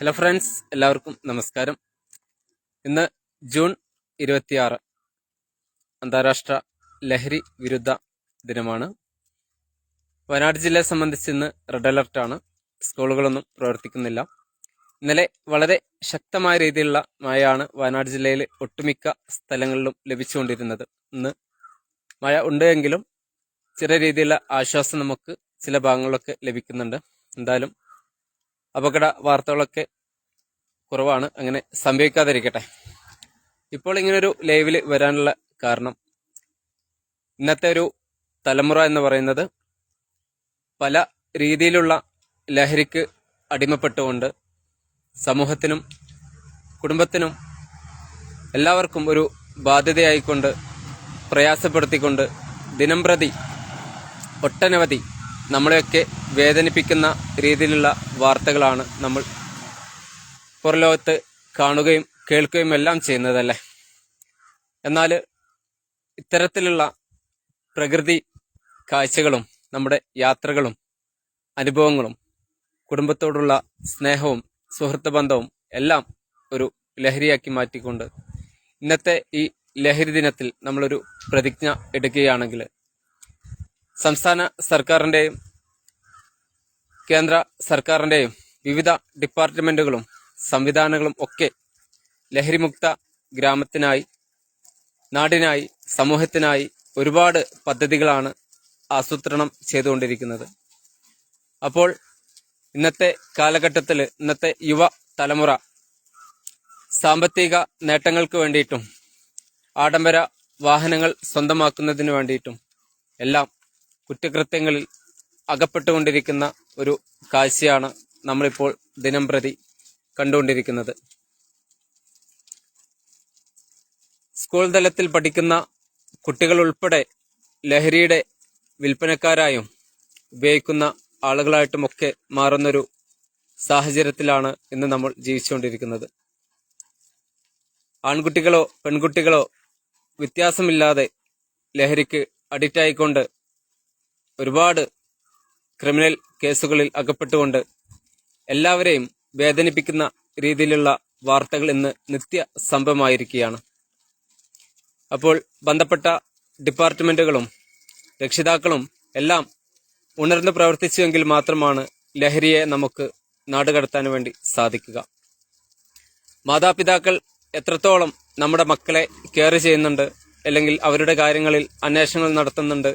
Hello friends എല്ലാവർക്കും നമസ്കാരം. ഇന്ന് ജൂൺ ഇരുപത്തിയാറ്. അന്താരാഷ്ട്ര ലഹരി വിരുദ്ധ ദിനമാണ്. വയനാട് ജില്ലയെ സംബന്ധിച്ച് ഇന്ന് റെഡ് അലർട്ടാണ് സ്കൂളുകളൊന്നും പ്രവർത്തിക്കുന്നില്ല. ഇന്നലെ വളരെ ശക്തമായ രീതിയിലുള്ള മഴയാണ് വയനാട് ജില്ലയിൽ ഒട്ടുമിക്ക സ്ഥലങ്ങളിലും ലഭിച്ചുകൊണ്ടിരുന്നത്. ഇന്ന് മഴ ഉണ്ടെങ്കിലും ചെറിയ രീതിയിലുള്ള ആശ്വാസം നമുക്ക് ചില ഭാഗങ്ങളിലൊക്കെ ലഭിക്കുന്നുണ്ട്. എന്തായാലും അപകട വാർത്തകളൊക്കെ കുറവാണ്. അങ്ങനെ സംഭവിക്കാതിരിക്കട്ടെ. ഇപ്പോൾ ഇങ്ങനൊരു ലൈവിൽ വരാനുള്ള കാരണം ഇന്നത്തെ ഒരു തലമുറ എന്ന് പറയുന്നത് പല രീതിയിലുള്ള ലഹരിക്ക് അടിമപ്പെട്ടുകൊണ്ട് സമൂഹത്തിനും കുടുംബത്തിനും എല്ലാവർക്കും ഒരു ബാധ്യതയായിക്കൊണ്ട് പ്രയാസപ്പെടുത്തിക്കൊണ്ട് ദിനംപ്രതി ഒട്ടനവധി നമ്മളെയൊക്കെ വേദനിപ്പിക്കുന്ന രീതിയിലുള്ള വാർത്തകളാണ് നമ്മൾ പുറലോകത്ത് കാണുകയും കേൾക്കുകയും എല്ലാം ചെയ്യുന്നതല്ലേ? എന്നാൽ ഇത്തരത്തിലുള്ള പ്രകൃതി കാഴ്ചകളും നമ്മുടെ യാത്രകളും അനുഭവങ്ങളും കുടുംബത്തോടുള്ള സ്നേഹവും സുഹൃത്ത് ബന്ധവും എല്ലാം ഒരു ലഹരിയാക്കി മാറ്റിക്കൊണ്ട് ഇന്നത്തെ ഈ ലഹരി ദിനത്തിൽ നമ്മളൊരു പ്രതിജ്ഞ എടുക്കുകയാണെങ്കിൽ സംസ്ഥാന സർക്കാരിന്റെയും കേന്ദ്ര സർക്കാരിന്റെയും വിവിധ ഡിപ്പാർട്ട്മെന്റുകളും സംവിധാനങ്ങളും ഒക്കെ ലഹരിമുക്ത ഗ്രാമത്തിനായി നാടിനായി സമൂഹത്തിനായി ഒരുപാട് പദ്ധതികളാണ് ആസൂത്രണം ചെയ്തുകൊണ്ടിരിക്കുന്നത്. അപ്പോൾ ഇന്നത്തെ കാലഘട്ടത്തിൽ ഇന്നത്തെ യുവ തലമുറ സാമ്പത്തിക നേട്ടങ്ങൾക്ക് വേണ്ടിയിട്ടും ആഡംബര വാഹനങ്ങൾ സ്വന്തമാക്കുന്നതിന് വേണ്ടിയിട്ടും എല്ലാം കുറ്റകൃത്യങ്ങളിൽ അകപ്പെട്ടുകൊണ്ടിരിക്കുന്ന ഒരു കാഴ്ചയാണ് നമ്മളിപ്പോൾ ദിനം പ്രതി കണ്ടുകൊണ്ടിരിക്കുന്നത്. സ്കൂൾ തലത്തിൽ പഠിക്കുന്ന കുട്ടികൾ ഉൾപ്പെടെ ലഹരിയുടെ വിൽപ്പനക്കാരായും ഉപയോഗിക്കുന്ന ആളുകളായിട്ടുമൊക്കെ മാറുന്നൊരു സാഹചര്യത്തിലാണ് ഇന്ന് നമ്മൾ ജീവിച്ചുകൊണ്ടിരിക്കുന്നത്. ആൺകുട്ടികളോ പെൺകുട്ടികളോ വ്യത്യാസമില്ലാതെ ലഹരിക്ക് അഡിക്റ്റ് ആയിക്കൊണ്ട് ഒരുപാട് ക്രിമിനൽ കേസുകളിൽ അകപ്പെട്ടുകൊണ്ട് എല്ലാവരെയും വേദനിപ്പിക്കുന്ന രീതിയിലുള്ള വാർത്തകൾ ഇന്ന് നിത്യ സംഭവമായിരിക്കുകയാണ് അപ്പോൾ ബന്ധപ്പെട്ട ഡിപ്പാർട്ട്മെന്റുകളും രക്ഷിതാക്കളും എല്ലാം ഉണർന്ന് പ്രവർത്തിച്ചുവെങ്കിൽ മാത്രമാണ് ലഹരിയെ നമുക്ക് നാടുകടത്താൻ വേണ്ടി സാധിക്കുക. മാതാപിതാക്കൾ എത്രത്തോളം നമ്മുടെ മക്കളെ കെയർ ചെയ്യുന്നുണ്ട് അല്ലെങ്കിൽ അവരുടെ കാര്യങ്ങളിൽ അന്വേഷണങ്ങൾ നടത്തുന്നുണ്ട്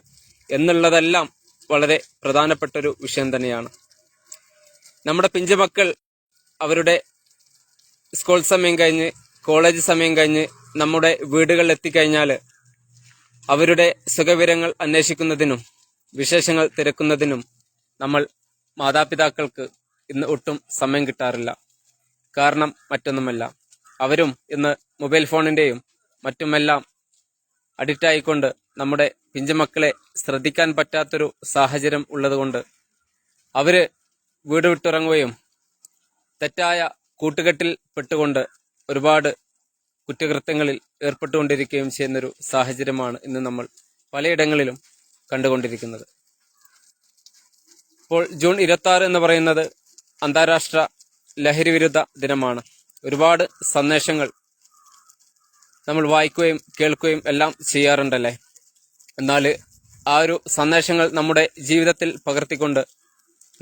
എന്നുള്ളതെല്ലാം വളരെ പ്രധാനപ്പെട്ട ഒരു വിഷയം തന്നെയാണ്. നമ്മുടെ പിഞ്ചമക്കൾ അവരുടെ സ്കൂൾ സമയം കഴിഞ്ഞ് കോളേജ് സമയം കഴിഞ്ഞ് നമ്മുടെ വീടുകളിൽ എത്തിക്കഴിഞ്ഞാൽ അവരുടെ സുഖവിവരങ്ങൾ അന്വേഷിക്കുന്നതിനും വിശേഷങ്ങൾ തിരക്കുന്നതിനും നമ്മൾ മാതാപിതാക്കൾക്ക് ഇന്ന് ഒട്ടും സമയം കിട്ടാറില്ല. കാരണം മറ്റൊന്നുമല്ല. അവരും ഇന്ന് മൊബൈൽ ഫോണിന്റെയും മറ്റുമെല്ലാം അഡിക്റ്റ് ആയിക്കൊണ്ട് നമ്മുടെ പിഞ്ചുമക്കളെ ശ്രദ്ധിക്കാൻ പറ്റാത്തൊരു സാഹചര്യം ഉള്ളതുകൊണ്ട് അവർ വീട് വിട്ടിറങ്ങുകയും തെറ്റായ കൂട്ടുകെട്ടിൽ പെട്ടുകൊണ്ട് ഒരുപാട് കുറ്റകൃത്യങ്ങളിൽ ഏർപ്പെട്ടുകൊണ്ടിരിക്കുകയും ചെയ്യുന്നൊരു സാഹചര്യമാണ് ഇന്ന് നമ്മൾ പലയിടങ്ങളിലും കണ്ടുകൊണ്ടിരിക്കുന്നത്. ഇപ്പോൾ ജൂൺ ഇരുപത്തി എന്ന് പറയുന്നത് അന്താരാഷ്ട്ര ലഹരി വിരുദ്ധ ദിനമാണ്. ഒരുപാട് സന്ദേശങ്ങൾ നമ്മൾ വായിക്കുകയും കേൾക്കുകയും എല്ലാം ചെയ്യാറുണ്ടല്ലേ? എന്നാൽ ആ ഒരു സന്ദേശങ്ങൾ നമ്മുടെ ജീവിതത്തിൽ പകർത്തിക്കൊണ്ട്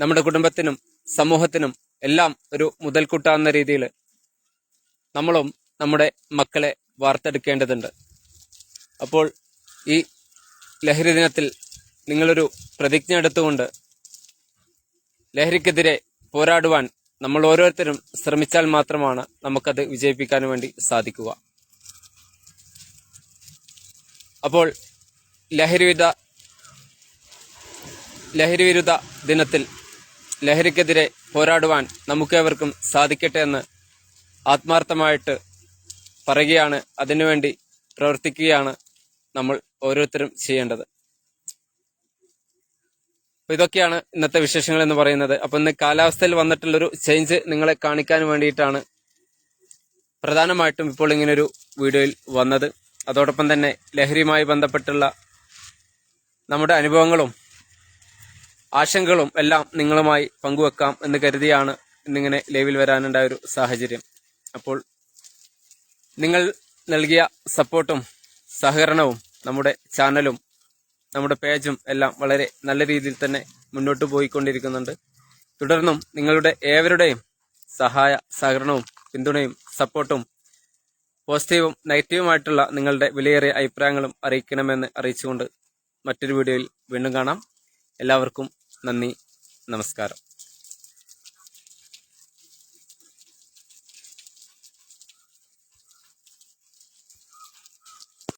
നമ്മുടെ കുടുംബത്തിനും സമൂഹത്തിനും എല്ലാം ഒരു മുതൽക്കൂട്ടാവുന്ന രീതിയിൽ നമ്മളും നമ്മുടെ മക്കളെ വാർത്തെടുക്കേണ്ടതുണ്ട്. അപ്പോൾ ഈ ലഹരി ദിനത്തിൽ നിങ്ങളൊരു പ്രതിജ്ഞ എടുത്തുകൊണ്ട് ലഹരിക്കെതിരെ പോരാടുവാൻ നമ്മൾ ഓരോരുത്തരും ശ്രമിച്ചാൽ മാത്രമാണ് നമുക്കത് വിജയിപ്പിക്കാൻ വേണ്ടി സാധിക്കുക. അപ്പോൾ ലഹരിവിധ ലഹരിവിരുദ്ധ ദിനത്തിൽ ലഹരിക്കെതിരെ പോരാടുവാൻ നമുക്കേവർക്കും സാധിക്കട്ടെ എന്ന് ആത്മാർത്ഥമായിട്ട് പറയുകയാണ്. അതിനുവേണ്ടി പ്രവർത്തിക്കുകയാണ് നമ്മൾ ഓരോരുത്തരും ചെയ്യേണ്ടത്. അപ്പോൾ ഇതൊക്കെയാണ് ഇന്നത്തെ വിശേഷങ്ങൾ എന്ന് പറയുന്നത്. അപ്പൊ ഇന്ന് കാലാവസ്ഥയിൽ വന്നിട്ടുള്ളൊരു ചേഞ്ച് നിങ്ങളെ കാണിക്കാൻ വേണ്ടിയിട്ടാണ് പ്രധാനമായിട്ടും ഇപ്പോൾ ഇങ്ങനൊരു വീഡിയോയിൽ വന്നത്. അതോടൊപ്പം തന്നെ ലഹരിയുമായി ബന്ധപ്പെട്ടുള്ള നമ്മുടെ അനുഭവങ്ങളും ആശങ്കകളും എല്ലാം നിങ്ങളുമായി പങ്കുവെക്കാം എന്ന് കരുതിയാണ് ഇന്നിങ്ങനെ ലൈവിൽ വരാനുണ്ടായ ഒരു സാഹചര്യം. അപ്പോൾ നിങ്ങൾ നൽകിയ സപ്പോർട്ടും സഹകരണവും നമ്മുടെ ചാനലും നമ്മുടെ പേജും എല്ലാം വളരെ നല്ല രീതിയിൽ തന്നെ മുന്നോട്ട് പോയിക്കൊണ്ടിരിക്കുന്നുണ്ട്. തുടർന്നും നിങ്ങളുടെ ഏവരുടെയും സഹായ സഹകരണവും പിന്തുണയും സപ്പോർട്ടും പോസിറ്റീവും നെഗറ്റീവുമായിട്ടുള്ള നിങ്ങളുടെ വിലയേറിയ അഭിപ്രായങ്ങളും അറിയിക്കണമെന്ന് അറിയിച്ചുകൊണ്ട് മറ്റൊരു വീഡിയോയിൽ വീണ്ടും കാണാം. എല്ലാവർക്കും നന്ദി നമസ്കാരം.